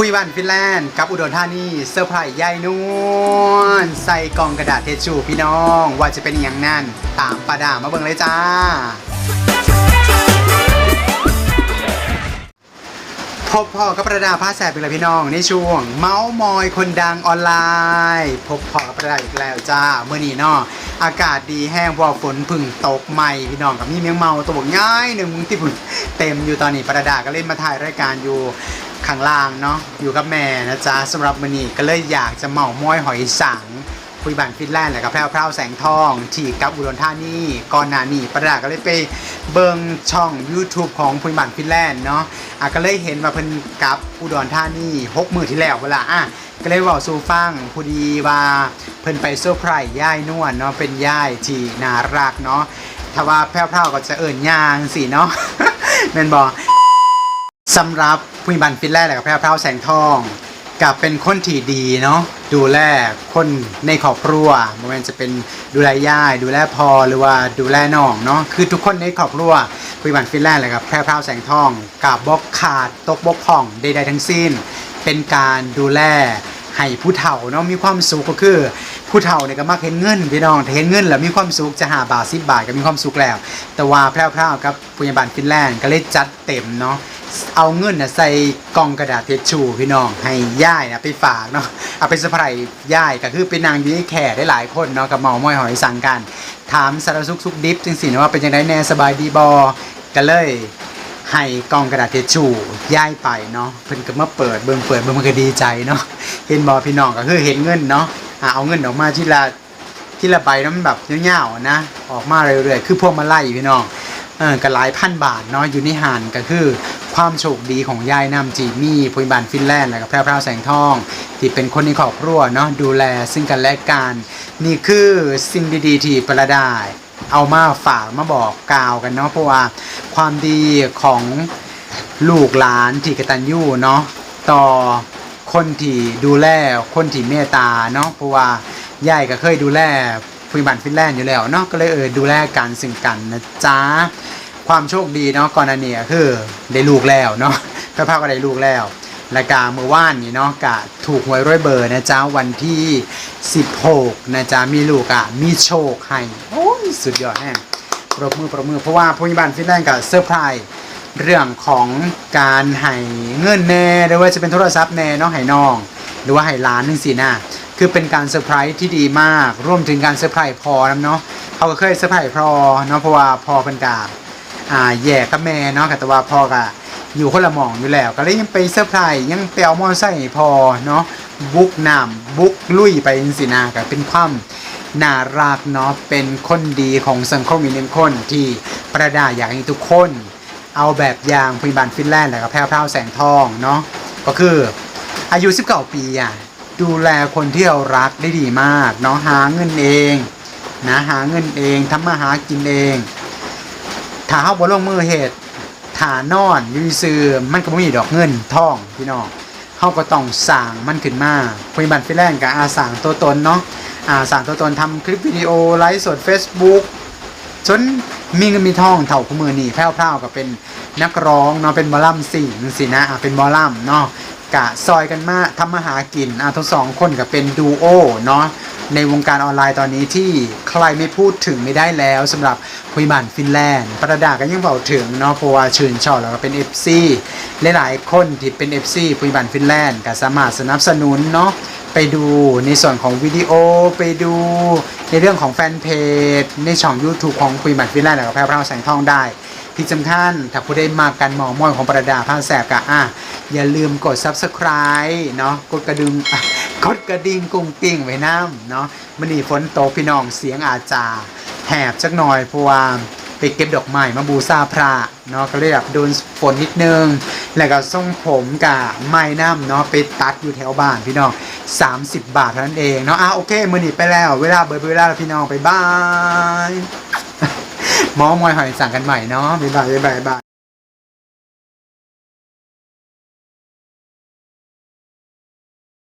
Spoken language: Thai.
คุยวันฟินแลนด์กับอุดรธานีเซอร์ไพรส์ใหญ่นวลใส่กล่องกระดาษเทชูพี่น้อง ว่าจะเป็นอย่างนั้น ตามประดามาเบิ่งเลยจ้า พบพ่อกับประดาผ้าแสบเป็นไรพี่น้องในช่วง เมาส์มอยคนดังออนไลน์ พบพ่อกับประดาอีกแล้วจ้าเมื่อนี้เนาะอากาศดีแห้งพราะว่าฝนพึ่งตกใหม่พี่น้องกับมีเมียงเมาตัวบอกง่ายหนึ่งมึงที่พึ่งเต็มอยู่ตอนนี้ประดาก็เล่นมาถ่ายรายการอยู่ ข้างล่างเนาะอยู่กับแม่นะจ๊ะสำหรับมื่อนี้ก็เลยอยากจะเมาม้อยหอยสังคุยบันฟินแลนด์แหละกับแพรวพราวแสงทอง ที่กับอุดรธานีก่อนหน้านี้ประดาก็เลยไปเบิงช่อง YouTube ของคุยบันฟินแลนด์เนาะอะก็เลยเห็นว่าเพิ่นกับอุดรธานีหกมือที่แล้วเวลาอะก็เลยบอกสู่ฟังพอดีว่าเพิ่นไปเซอร์ไพรส์ย่ายนวลเนาะเป็นย่ายที่น่ารักเนาะถ้าว่าแพรวพราวก็จะเอิ่นยางสิเนาะแม่นบอกสำหรับ ผู้บันฟินแลนด์และกับแพรวพราวแสงทอง กับเป็นคนที่ดีเนาะดูแลคนในครอบครัวไม่ว่าจะเป็นดูแลย่ายดูแลพอหรือว่าดูแลน้องเนาะคือทุกคนในครอบครัวผู้บันฟินแลนด์และกับแพรวพราวแสงทองกับบกขาดตกบกพ่องใดๆทั้งสิ้น เป็นการดูแลให้ผู้เฒ่าเนาะมีความสุขก็คือ ผู้เฒ่าเนี่ยก็มักเห็นเงินพี่น้องถ้าเห็นเงินแล้วมีความสุขจะหาบาทสิบบาทก็มีความสุขแล้ว แต่ว่าแพรวพราวกับผู้บันฟินแลนด์ก็เลยจัดเต็มเนาะเอาเงินนะใส่กล่องกระดาษเทชูพี่น้องให้ย่ายนะไปฝากเนาะเอาไปสะพายย่ายก็คือเป็นนางยูในแขกได้หลายคนเนาะกับเมาม้อยหอยสั่งกัน ถามสารสุขสุขดิบจังสินะว่าเป็นยังไงแน่สบายดีบอก็เลยให้กองกระดาษเทชชูย่ายไปเนาะเพิ่นก็มาเปิดเบิ่งเปิดเบิ่งมันก็ดีใจเนาะเห็นบอพี่น้องก็คือเห็นเงินเนาะ อะเอาเงินออกมาทีละทีละใบนาะมันแบบเงี้ยวๆนะออกมาเรื่อยๆคือพวกมาไล่พี่น้องเออก็หลายพันบาทเนาะอยู่ในหานก็คือความโชคดีของยายน้ำจีมี่พยาบาลฟินแลนด์แล้วก็แพรวพราวแสงทอง ที่เป็นคนในครอบครัวเนาะดูแลซึ่งกันและกันนี่คือสิ่งดีๆที่ประดาเอามาฝากมาบอกกล่าวกันเนาะเพราะว่าความดีของลูกหลานที่กตัญญูเนาะต่อ คนที่ดูแลคนที่เมตตาเนาะเพราะว่ายายก็เคยดูแลฟุตบันฟินแลนด์อยู่แล้วเนาะก็เลยเออดูแลกันซึ่งกันนะจ๊ะความโชคดีเนาะก่อนหน้านี้คือได้ลูกแล้วเนาะพระภาก็ได้ลูกแล้วและกาเมื่อวานนี่เนาะกะถูกหวยร้อยเบอร์นะจ๊ะวันที่ 16 นะจ๊ะมีลูกอะมีโชคให้โอ้ยสุดยอดแน่ปรบมือปรบมือเพราะว่าพยาบาลฟินแลนด์กับเซอร์ไพรส์ เรื่องของการให้เงินแน่หรือว่าจะเป็นโทรศัพท์แน่เนาะให้น้อง หรือว่าให้ร้านนึงสินะคือเป็นการเซอร์ไพรส์ที่ดีมากร่วมถึงการเซอร์ไพรส์พอนะเนาะเขาก็เคยเซอร์ไพรส์พอเนาะเพราะว่าพอเป็นกาอ่าแย่กับแม่เนาะแต่ว่าพ่อก็อยู่คนละมองอยู่แล้ว ก็เลยยังไปเซอร์ไพรส์ยังไปเอามอเตอร์ไซค์พอเนาะบุกน้ำบุกลุยไปจังสินะก็เป็นความน่ารักเนาะเป็นคนดีของสังคมอีกหนึ่งคนที่ประดาอยากให้ทุกคน เอาแบบอย่างพยาบาลฟินแลนด์แล้วก็แพรวพราวแสงทองเนาะก็คืออายุ 19 ปีอะดูแลคนที่เรารักได้ดีมากเนาะหาเงินเองนะหาเงินเองทำมาหากินเองถ้าเฮาบ่ลงมือเฮ็ดถ้านอนยูซื่อมันก็บ่มีดอกเงินทองพี่น้องเฮาก็ต้องสร้างมันขึ้นมาพยบาลฟินแลนด์ก็อาสร้างตัวตนเนาะอาสร้างตัวตนทำคลิปวิดีโอไลฟ์สด Facebook จน มีเงินมีทองเท่าคู่มือนี่แพร่วๆก็เป็นนักร้องเนาะเป็นหมอลำสิ่งสินะอะเป็นหมอลำเนาะกะซอยกันมาทำมาหากินอะทั้งสองคนก็เป็นดูโอเนาะในวงการออนไลน์ตอนนี้ที่ใครไม่พูดถึงไม่ได้แล้วสำหรับคุยบันฟินแลนด์ประดาก็ยังเบาถึงเนาะเพราะว่าชื่นชอบแล้วก็เป็น FC หลายๆคนที่เป็น FC คุยบันฟินแลนด์ก็สามารถสนับสนุนเนาะ ไปดูในส่วนของวิดีโอไปดูในเรื่องของแฟนเพจ ในช่อง YouTube ของคุยหมัดวิลล่าแล้วก็แพร่พราวแสงทองได้ที่สำคัญถ้าผู้ได้มากันมองมอยของประดาผ้าแสบกะอะอย่าลืมกด Subscribe เนาะกดกระดึงกดกระดิ่งกุ้งกิ้งไว้น้ำเนาะมันนี่ฝนตกพี่น้องเสียงอาจจะแหบจักหน่อยเพราะว่าไปเก็บดอกไม้มาบูชาพระเนาะก็เลยแบบโดนฝนนิดนึง แล้วก็ส่งผมกับไม้น้ำเนาะไปตัดอยู่แถวบ้านพี่น้อง 30 บาทเท่านั้นเองเนาะอะโอเค มือหนีไปแล้ว เวลาเบิดเวลาพี่น้องไปบายหมอมอยหอยสั่งกันใหม่เนาะบายบายบ๊ายบายบ๊ายบาย